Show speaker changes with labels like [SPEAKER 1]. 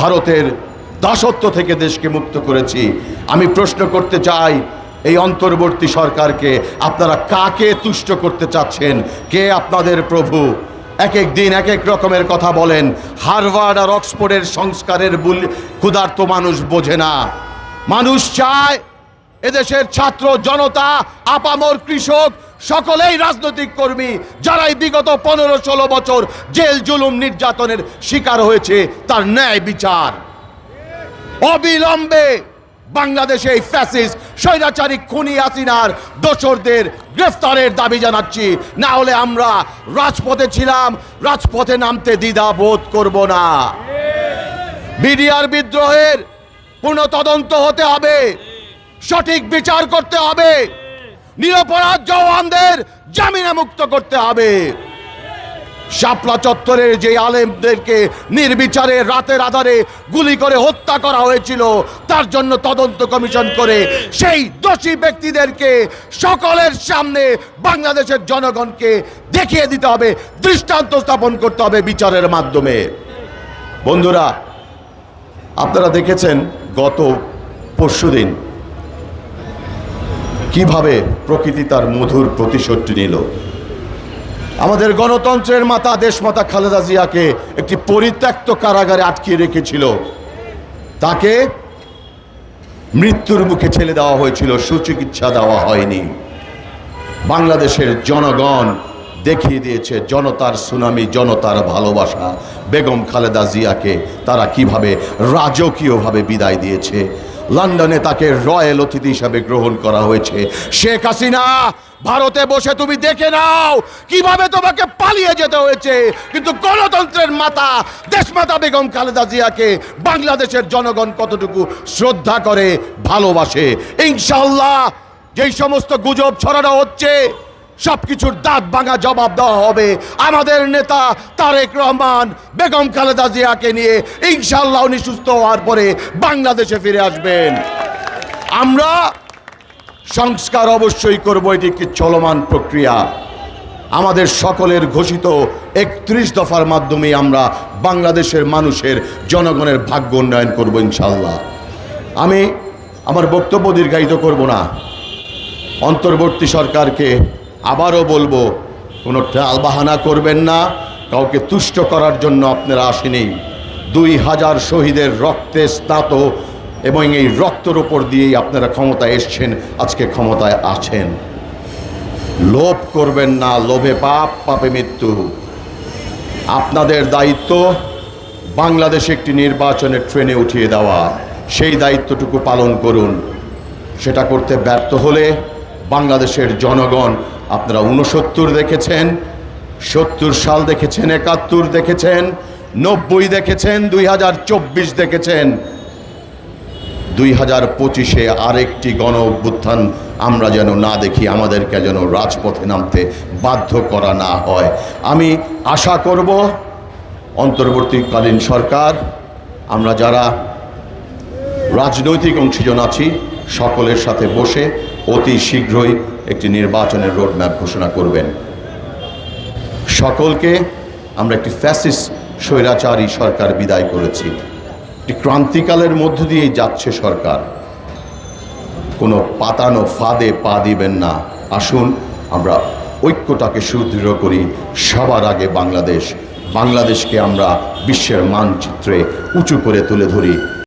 [SPEAKER 1] ভারতের দাসত্ব থেকে দেশকে মুক্ত করেছি। আমি প্রশ্ন করতে চাই, এই অন্তর্বর্তী সরকারকে আপনারা কাকে তুষ্ট করতে চাচ্ছেন? কে আপনাদের প্রভু? এক এক দিন এক এক রকমের কথা বলেন। হারভার্ড আর অক্সফোর্ডের সংস্কারের বুল ক্ষুধার্ত মানুষ বোঝে না। মানুষ চায় এদেশের ছাত্র জনতা, আপামর কৃষক, সকলেই রাজনৈতিক কর্মী যারাই বিগত পনেরো ষোলো বছর জেল জুলুম নির্যাতনের শিকার হয়েছে, তার ন্যায় বিচার। অবিলম্বে বাংলাদেশে এই ফ্যাসিস স্বৈরাচারী খুনি হাসিনার দোসরদের গ্রেফতারের দাবি জানাচ্ছি। না হলে আমরা রাজপথে ছিলাম, রাজপথে নামতে দ্বিধা বোধ করব না। বিডিআর বিদ্রোহের পুনঃ তদন্ত হতে হবে। সঠিক বিচার করতে হবে। নিরপরাধ জওয়ানদের জামিনে মুক্ত করতে হবে। শাপলা চত্বরের যে আলেমদেরকে নির্বিচারে রাতের আধারে গুলি করে হত্যা করা হয়েছিল, তার জন্য তদন্ত কমিশন করে সেই দোষী ব্যক্তিদেরকে সকলের সামনে বাংলাদেশের জনগণকে দেখিয়ে দিতে হবে, দৃষ্টান্ত স্থাপন করতে হবে বিচারের মাধ্যমে। বন্ধুরা, আপনারা দেখেছেন গত পরশুদিন কীভাবে প্রকৃতি তার মধুর প্রতিশোধটি নিল? আমাদের গণতন্ত্রের মাতা, দেশমাতা খালেদা জিয়াকে একটি পরিত্যক্ত কারাগারে আটকিয়ে রেখেছিল। তাকে মৃত্যুর মুখে ছেলে দেওয়া হয়েছিল, সুচিকিৎসা দেওয়া হয়নি। বাংলাদেশের জনগণ দেখিয়ে দিয়েছে, জনতার সুনামি, জনতার ভালোবাসা। বেগম খালেদা জিয়াকে তারা কীভাবে রাজকীয়ভাবে বিদায় দিয়েছে লন্ডনে তাকে রয়্যাল অতিথি হিসাবে গ্রহণ করা হয়েছে। শেখ হাসিনা, ভারতে বসে তুমি দেখে নাও কীভাবে তোমাকে পালিয়ে যেতে হয়েছে। কিন্তু গণতন্ত্রের মাতা, দেশমাতা বেগম খালেদা জিয়াকে বাংলাদেশের জনগণ কতটুকু শ্রদ্ধা করে, ভালোবাসে ইনশাল্লাহ যেই সমস্ত গুজব ছড়ানো হচ্ছে সবকিছুর দাঁত ভাঙা জবাব দেওয়া হবে। আমাদের নেতা তারেক রহমান বেগম খালেদা জিয়াকে নিয়ে ইনশাল্লাহ উনি সুস্থ হওয়ার পরে বাংলাদেশে ফিরে আসবেন। আমরা সংস্কার অবশ্যই করব, এটি একটি চলমান প্রক্রিয়া। আমাদের সকলের ঘোষিত একত্রিশ দফার মাধ্যমে আমরা বাংলাদেশের মানুষের জনগণের ভাগ্য উন্নয়ন করব ইনশাল্লাহ আমি আমার বক্তব্য দীর্ঘায়িত করব না। অন্তর্বর্তী সরকারকে আবারও বলব, কোনো টাল বাহানা করবেন না, কাউকে তুষ্ট করার জন্য আপনারা আসেনি। দুই হাজার শহীদের রক্তে স্নাত এবং এই রক্তর ওপর দিয়েই আপনারা ক্ষমতায় এসছেন, আজকে ক্ষমতায় আছেন। লোভ করবেন না, লোভে পাপ, পাপে মৃত্যু। আপনাদের দায়িত্ব বাংলাদেশে একটি নির্বাচনের ট্রেনে উঠিয়ে দেওয়া। সেই দায়িত্বটুকু পালন করুন। সেটা করতে ব্যর্থ হলে বাংলাদেশের জনগণ আপনারা উনসত্তর দেখেছেন, সত্তর সাল দেখেছেন, একাত্তর দেখেছেন, নব্বই দেখেছেন, দুই হাজার চব্বিশ দেখেছেন। দুই হাজার পঁচিশে আরেকটি গণ অভ্যুত্থান আমরা যেন না দেখি, আমাদেরকে যেন রাজপথে নামতে বাধ্য করা না হয়। আমি আশা করব, অন্তর্বর্তীকালীন সরকার, আমরা যারা রাজনৈতিক অংশীজন আছি, সকলের সাথে বসে অতি শীঘ্রই একটি নির্বাচনের রোডম্যাপ ঘোষণা করবেন। সকলকে আমরা একটি ফ্যাসিস স্বৈরাচারী সরকার বিদায় করেছি। একটি ক্রান্তিকালের মধ্য দিয়েই যাচ্ছে সরকার। কোনো পাতানো ফাঁদে পা দিবেন না। আসুন, আমরা ঐক্যটাকে সুদৃঢ় করি। সবার আগে বাংলাদেশ, বাংলাদেশকে আমরা বিশ্বের মানচিত্রে উঁচু করে তুলে ধরি।